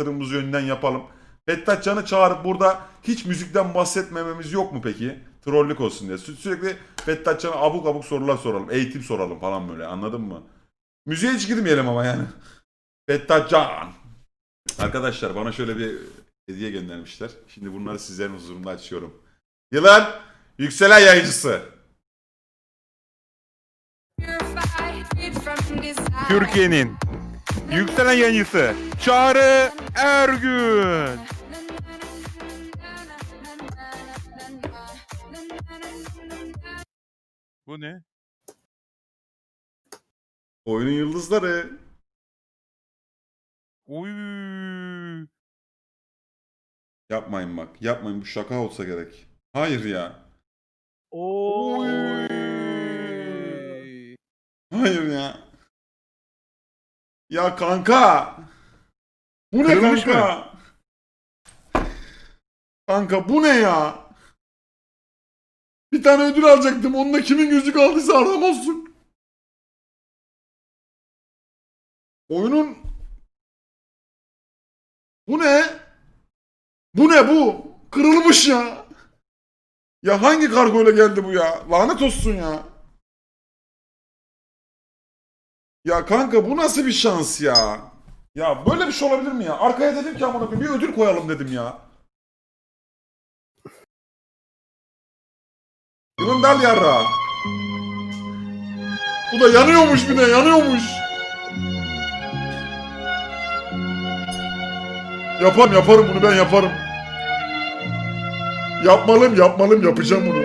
yatırımımızı yönden yapalım. Fettah Can'ı çağırıp burada hiç müzikten bahsetmememiz yok mu peki? Trollük olsun diye. Sü- Sürekli Fettah Can'a abuk abuk sorular soralım. Eğitim soralım falan böyle anladın mı? Müziğe hiç girmeyelim ama yani. Fettah Can. Arkadaşlar bana şöyle bir hediye göndermişler. Şimdi bunları sizlerin huzurunda açıyorum. Yılan yükselen yayıncısı. Türkiye'nin yükselen yayıncısı Çağrı Ergün. Bu ne? Oyunun yıldızları. Oy. Yapmayın bak. Yapmayın. Bu şaka olsa gerek. Hayır ya. Oy. Hayır ya. Ya kanka. Bu ne Kırılmış kanka? Kanka bu ne ya? Bir tane ödül alacaktım. Onunla kimin gözü kaldıysa aram olsun. Oyunun Bu ne? Bu ne bu? Kırılmış ya. Ya hangi kargoyla geldi bu ya? Lanet olsun ya. Ya kanka bu nasıl bir şans ya? Ya böyle bir şey olabilir mi ya? Arkaya dedim ki amına koyayım bir ödül koyalım dedim ya. Yılın dal yarra. Bu da yanıyormuş bir de yanıyormuş. Yaparım yaparım bunu ben yaparım. Yapmalıyım yapmalıyım yapacağım bunu.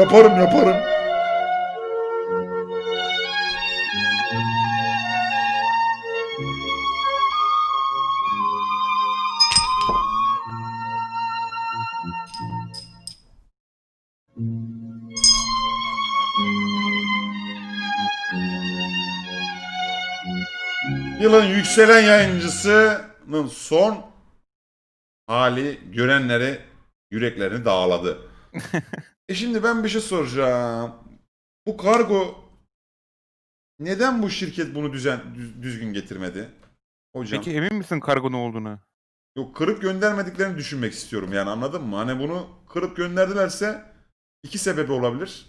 Yaparım yaparım. Yılın yükselen yayıncısının son hali görenleri yüreklerini dağladı. e şimdi ben bir şey soracağım. Bu kargo neden bu şirket bunu düzen düz- düzgün getirmedi? Hocam. Peki emin misin kargo ne olduğunu? Yok kırıp göndermediklerini düşünmek istiyorum yani anladın mı? Hani bunu kırıp gönderdilerse iki sebebi olabilir.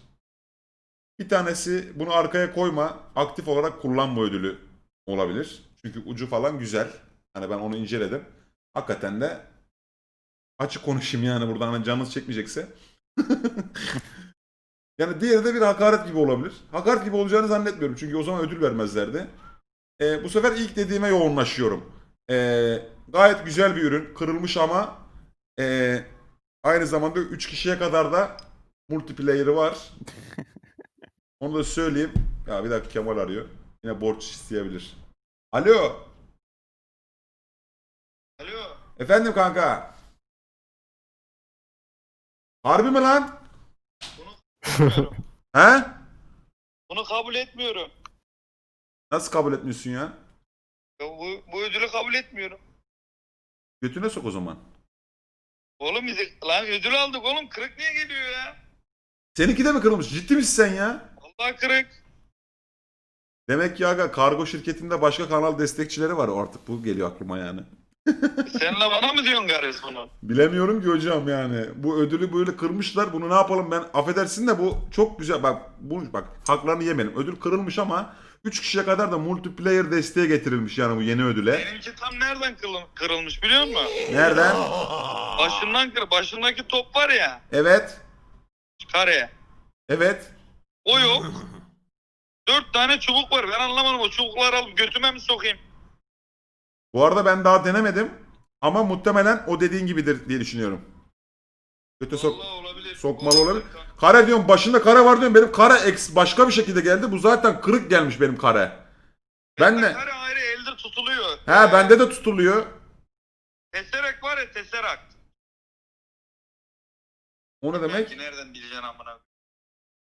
Bir tanesi bunu arkaya koyma, aktif olarak kullan bu ödülü olabilir. Çünkü ucu falan güzel. Hani ben onu inceledim. Hakikaten de açık konuşayım yani burada hani canınız çekmeyecekse. yani diğeri de bir hakaret gibi olabilir. Hakaret gibi olacağını zannetmiyorum. Çünkü o zaman ödül vermezlerdi. Ee, bu sefer ilk dediğime yoğunlaşıyorum. Ee, gayet güzel bir ürün. Kırılmış ama ee, aynı zamanda 3 kişiye kadar da multiplayer'ı var. Onu da söyleyeyim. Ya bir dakika Kemal arıyor. Yine borç isteyebilir. Alo. Alo. Efendim kanka. Harbi mi lan? He? Bunu kabul etmiyorum. Nasıl kabul etmiyorsun ya? Ya bu, bu ödülü kabul etmiyorum. Götüne sok o zaman. Oğlum bizi lan ödül aldık oğlum kırık niye geliyor ya? Seninki de mi kırılmış? Ciddi misin sen ya? Allah kırık. Demek ki aga kargo şirketinde başka kanal destekçileri var artık bu geliyor aklıma yani. Sen de bana mı diyorsun gariz bunu? Bilemiyorum ki hocam yani. Bu ödülü böyle kırmışlar. Bunu ne yapalım ben affedersin de bu çok güzel. Bak bu bak haklarını yemeyelim. Ödül kırılmış ama 3 kişiye kadar da multiplayer desteğe getirilmiş yani bu yeni ödüle. Benimki tam nereden kırıl- kırılmış biliyor musun? Nereden? Başından kır. Başındaki top var ya. Evet. Kare. Evet. O yok. Dört tane çubuk var. Ben anlamadım o çubukları alıp götüme mi sokayım? Bu arada ben daha denemedim. Ama muhtemelen o dediğin gibidir diye düşünüyorum. Göte sok Vallahi olabilir. sokmalı olabilir. Kare diyorum başında kare var diyorum benim kare X başka bir şekilde geldi. Bu zaten kırık gelmiş benim kare. Ben de Kare ayrı elde tutuluyor. he bende de tutuluyor. Teserek var ya teserak. O ne demek? Belki nereden bileceksin amına.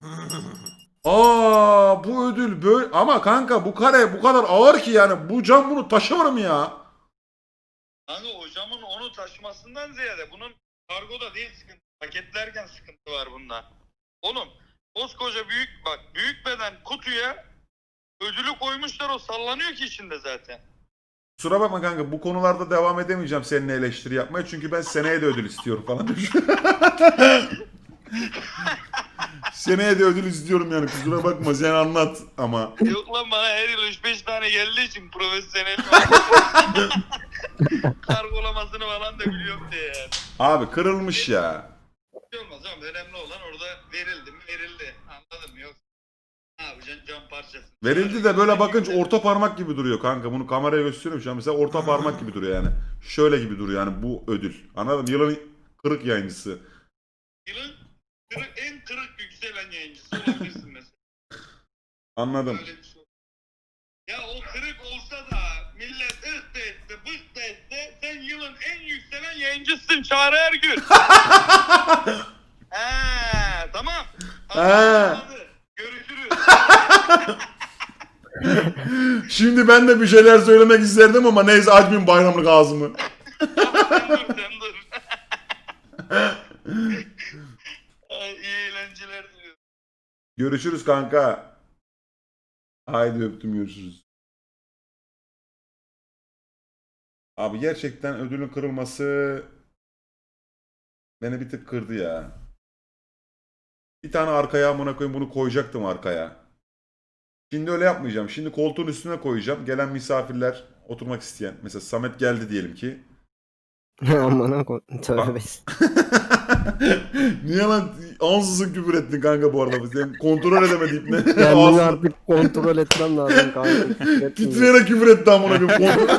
Aa bu ödül böyle ama kanka bu kare bu kadar ağır ki yani bu cam bunu taşır mı ya? Kanka hocamın onu taşımasından ziyade bunun kargoda değil sıkıntı. Paketlerken sıkıntı var bunda. Oğlum koskoca büyük bak büyük beden kutuya ödülü koymuşlar o sallanıyor ki içinde zaten. Kusura bakma kanka bu konularda devam edemeyeceğim seninle eleştiri yapmaya çünkü ben seneye de ödül istiyorum falan. seneye de ödül istiyorum yani kusura bakma sen anlat ama. Yok lan bana her yıl 3-5 tane geldiği için profesyonel kargolamasını falan da biliyorum diye yani. Abi kırılmış ya. Bir şey olmaz ama önemli olan orada verildi mi verildi. Anladın mı? Yok. Ne yapacaksın cam parçası. Verildi de böyle bakınca orta parmak gibi duruyor kanka. Bunu kameraya gösteriyorum şu an. Mesela orta parmak gibi duruyor yani. Şöyle gibi duruyor yani bu ödül. Anladın mı? Yılın kırık yayıncısı. Yılın kırık, en kırık yükselen yayıncısı olabilirsin mesela. Anladım. Öyle bir şey. Ya o kırık olsa da millet ıh da etse, bık da etse sen yılın en yükselen yayıncısın Çağrı Ergün. He tamam. He. Anladı. Görüşürüz. Şimdi ben de bir şeyler söylemek isterdim ama neyse açmayayım bayramlık ağzımı. sen dur sen dur. Görüşürüz kanka. Haydi öptüm görüşürüz. Abi gerçekten ödülün kırılması beni bir tık kırdı ya. Bir tane arkaya amına koyayım bunu koyacaktım arkaya. Şimdi öyle yapmayacağım. Şimdi koltuğun üstüne koyacağım. Gelen misafirler oturmak isteyen. Mesela Samet geldi diyelim ki. Amına koy. Tövbe. Niye lan ansızın küfür ettin kanka bu arada. Sen kontrol edemedi ne? Kendimi Ağzını- artık kontrol etmem lazım kanka. Titretmiyor. Titreyerek küfür etti amına koyayım. Kontrol...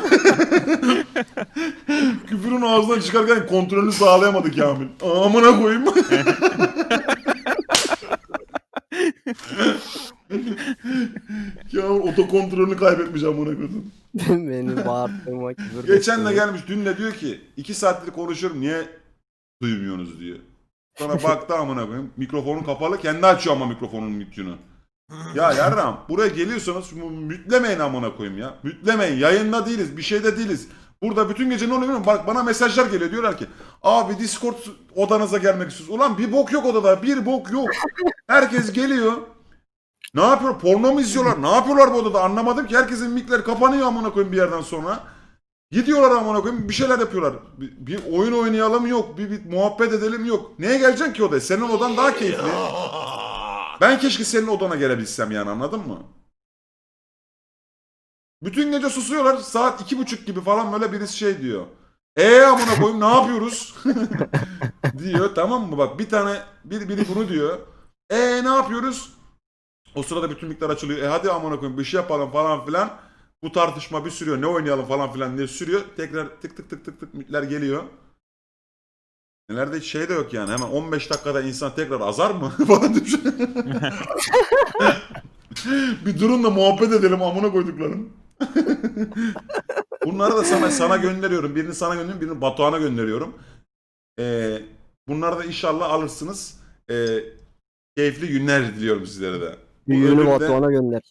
Küfürün ağzından çıkarken kontrolünü sağlayamadı Kamil. Amına koyayım. Kamil otokontrolünü kaybetmiş amına koydum. Beni bağırttığıma küfür Geçen de gelmiş dün de diyor ki iki saattir konuşuyorum niye duymuyorsunuz diyor. Sonra baktı amına koyayım mikrofonu kapalı kendi açıyor ama mikrofonun mütünü. Ya yarram buraya geliyorsanız şu mütlemeyin amına koyayım ya. Mütlemeyin yayında değiliz bir şeyde değiliz. Burada bütün gece ne oluyor bilmiyorum. Bak bana mesajlar geliyor diyorlar ki abi Discord odanıza gelmek istiyoruz. Ulan bir bok yok odada bir bok yok. Herkes geliyor. Ne yapıyor? Porno mu izliyorlar? Ne yapıyorlar bu odada? Anlamadım ki. Herkesin mikleri kapanıyor amına koyayım bir yerden sonra. Gidiyorlar amına koyayım bir şeyler yapıyorlar. Bir, bir oyun oynayalım yok. Bir, bir muhabbet edelim yok. Neye geleceksin ki odaya? Senin odan daha keyifli. Ben keşke senin odana gelebilsem yani anladın mı? Bütün gece susuyorlar. Saat iki buçuk gibi falan böyle birisi şey diyor. E amına koyayım ne yapıyoruz? diyor tamam mı? Bak bir tane bir, biri bunu diyor. E ne yapıyoruz? O sırada bütün miktar açılıyor. E hadi amına koyayım bir şey yapalım falan filan. Bu tartışma bir sürüyor. Ne oynayalım falan filan diye sürüyor. Tekrar tık tık tık tık tık mikler geliyor. Nelerde şey de yok yani. Hemen 15 dakikada insan tekrar azar mı? falan demiş. bir durun da muhabbet edelim amına koyduklarım. Bunları da sana sana gönderiyorum. Birini sana gönderiyorum, birini Batuhan'a gönderiyorum. Ee, bunları da inşallah alırsınız. Ee, keyifli günler diliyorum sizlere de. Büyüğünü Batuhan'a gönder.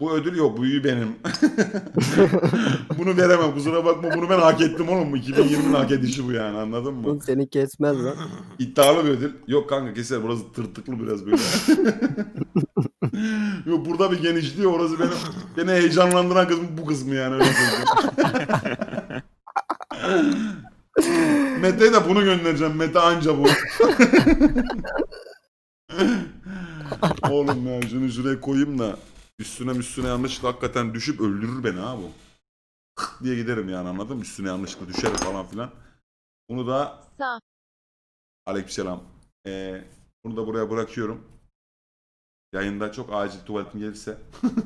bu ödül yok. Büyüğü benim. bunu veremem. Kusura bakma. Bunu ben hak ettim oğlum. Bu 2020'nin hak edişi bu yani. Anladın mı? Seni kesmez lan. İddialı bir ödül. Yok kanka keser. Burası tırtıklı biraz böyle. yok burada bir genişliyor. Orası beni, beni heyecanlandıran kısmı bu kısmı yani. Öyle. Mete'ye de bunu göndereceğim. Mete anca bu. Oğlum ya şunu şuraya koyayım da üstüne üstüne yanlışlıkla hakikaten düşüp öldürür beni ha bu. diye giderim yani anladın mı? Üstüne yanlışlıkla düşerim falan filan. Bunu da Sağ. Aleykümselam. Ee, bunu da buraya bırakıyorum. Yayında çok acil tuvaletim gelirse